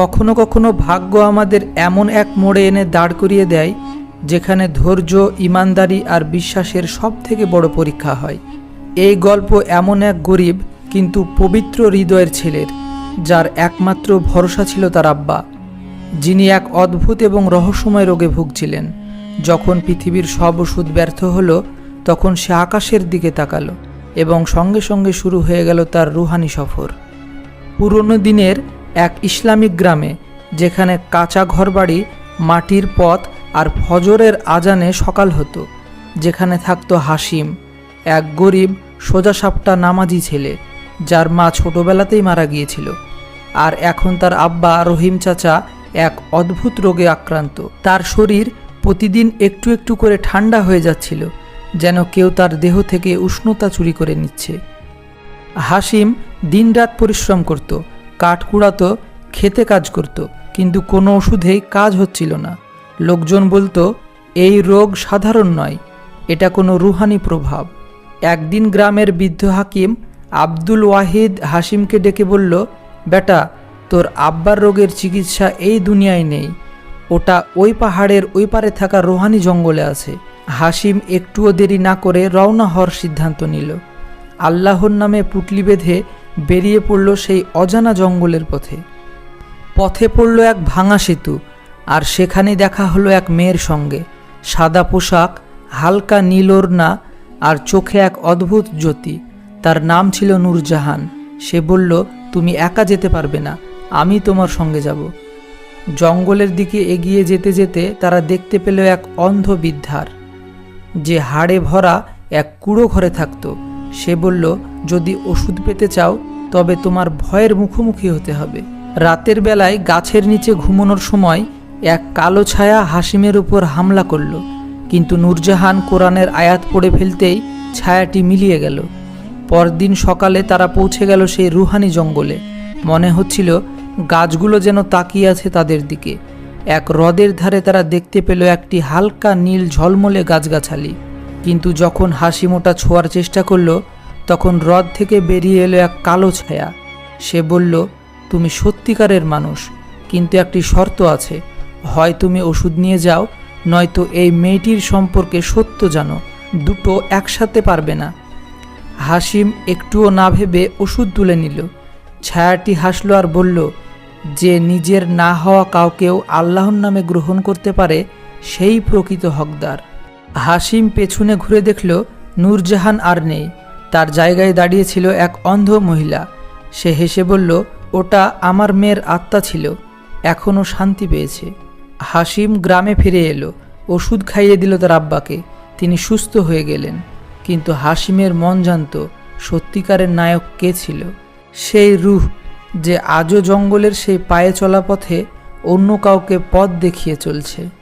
কখনো কখনো ভাগ্য আমাদের এমন এক মোড়ে এনে দাঁড় করিয়ে দেয়, যেখানে ধৈর্য, ইমানদারি আর বিশ্বাসের সব থেকে বড় পরীক্ষা হয়। এই গল্প এমন এক গরিব, কিন্তু পবিত্র হৃদয়ের ছেলের, যার একমাত্র ভরসা ছিল তার আব্বা। যিনি এক অদ্ভুত এবং রহস্যময় রোগে ভুগছিলেন। যখন পৃথিবীর সব ওষুধ ব্যর্থ হলো, তখন সে আকাশের দিকে তাকালো এবং সঙ্গে সঙ্গে শুরু হয়ে গেল তার রুহানি সফর। পুরনো দিনের এক ইসলামিক গ্রামে, যেখানে কাঁচা ঘরবাড়ি, মাটির পথ আর ফজরের আজানে সকাল হতো, যেখানে থাকতো হাসিম, এক গরিব, সোজা সাপটা নামাজি ছেলে, যার মা ছোটবেলাতেই মারা গিয়েছিল। আর এখন তার আব্বা রহিম চাচা এক অদ্ভুত রোগে আক্রান্ত। তার শরীর প্রতিদিন একটু একটু করে ঠান্ডা হয়ে যাচ্ছিল, যেন কেউ তার দেহ থেকে উষ্ণতা চুরি করে নিচ্ছে। হাসিম দিনরাত পরিশ্রম করত কাঠ কুড়াতো খেতে কাজ করত, কিন্তু কোনো ওষুধেই কাজ হচ্ছিল না। লোকজন বলতো, এই রোগ সাধারণ নয়, এটা কোনো রুহানি প্রভাব। একদিন গ্রামের বৃদ্ধ হাকিম আব্দুল ওয়াহিদ হাসিমকে ডেকে বলল, বেটা, তোর আব্বার রোগের চিকিৎসা এই দুনিয়ায় নেই। ওটা ওই পাহাড়ের ওই পারে থাকা রোহানি জঙ্গলে আছে। হাসিম একটুও দেরি না করে রওনা হওয়ার সিদ্ধান্ত নিল। আল্লাহর নামে পুটলি বেঁধে বেরিয়ে পড়ল সেই অজানা জঙ্গলের পথে। পথে পড়ল এক ভাঙা সেতু, আর সেখানে দেখা হলো এক মেয়ের সঙ্গে। সাদা পোশাক, হালকা নীল আর চোখে এক অদ্ভুত জ্যোতি। তার নাম ছিল নূরজাহান। সে বলল, তুমি একা যেতে পারবে না, আমি তোমার সঙ্গে যাব। জঙ্গলের দিকে এগিয়ে যেতে যেতে তারা দেখতে পেল এক অন্ধ বৃদ্ধার। যে হাড়ে ভরা এক কুড়ো ঘরে থাকতো। সে বলল, যদি ওষুধ পেতে চাও, তবে তোমার ভয়ের মুখোমুখি হতে হবে। রাতের বেলায় গাছের নিচে ঘুমানোর সময় এক কালো ছায়া হাসিমের উপর হামলা করল। কিন্তু নূরজাহান কোরআনের আয়াত পড়ে ফেলতেই ছায়াটি মিলিয়ে গেল। পরদিন সকালে তারা পৌঁছে গেল সেই রুহানি জঙ্গলে। মনে হচ্ছিল গাছগুলো যেন তাকিয়ে আছে তাদের দিকে। এক হ্রদের ধারে তারা দেখতে পেল একটি হালকা নীল ঝলমলে গাছগাছালি। কিন্তু যখন হাসিমোটা ছোঁয়ার চেষ্টা করল, তখন হ্রদ থেকে বেরিয়ে এলো এক কালো ছায়া। সে বলল, তুমি সত্যিকারের মানুষ, কিন্তু একটি শর্ত আছে। হয় তুমি ওষুধ নিয়ে যাও, নয়তো এই মেয়েটির সম্পর্কে সত্য জানো। দুটো একসাথে পারবে না। হাসিম একটুও না ভেবে ওষুধ তুলে নিল। ছায়াটি হাসলো আর বলল, যে নিজের না হওয়া কাউকেও আল্লাহর নামে গ্রহণ করতে পারে, সেই প্রকৃত হকদার। হাসিম পেছনে ঘুরে দেখল নূরজাহান আর নেই। তার জায়গায় দাঁড়িয়েছিল এক অন্ধ মহিলা। সে হেসে বলল, ওটা আমার মেয়ের আত্মা ছিল। এখনও শান্তি পেয়েছে। হাসিম গ্রামে ফিরে এলো। ওষুধ খাইয়ে দিল তার আব্বাকে। তিনি সুস্থ হয়ে গেলেন। কিন্তু হাসিমের মন জানত, সত্যিকারের নায়ক কে ছিল? সেই রুহ যে আজও জঙ্গলের সেই পায়ে চলা পথে অন্য কাউকে পথ দেখিয়ে চলছে।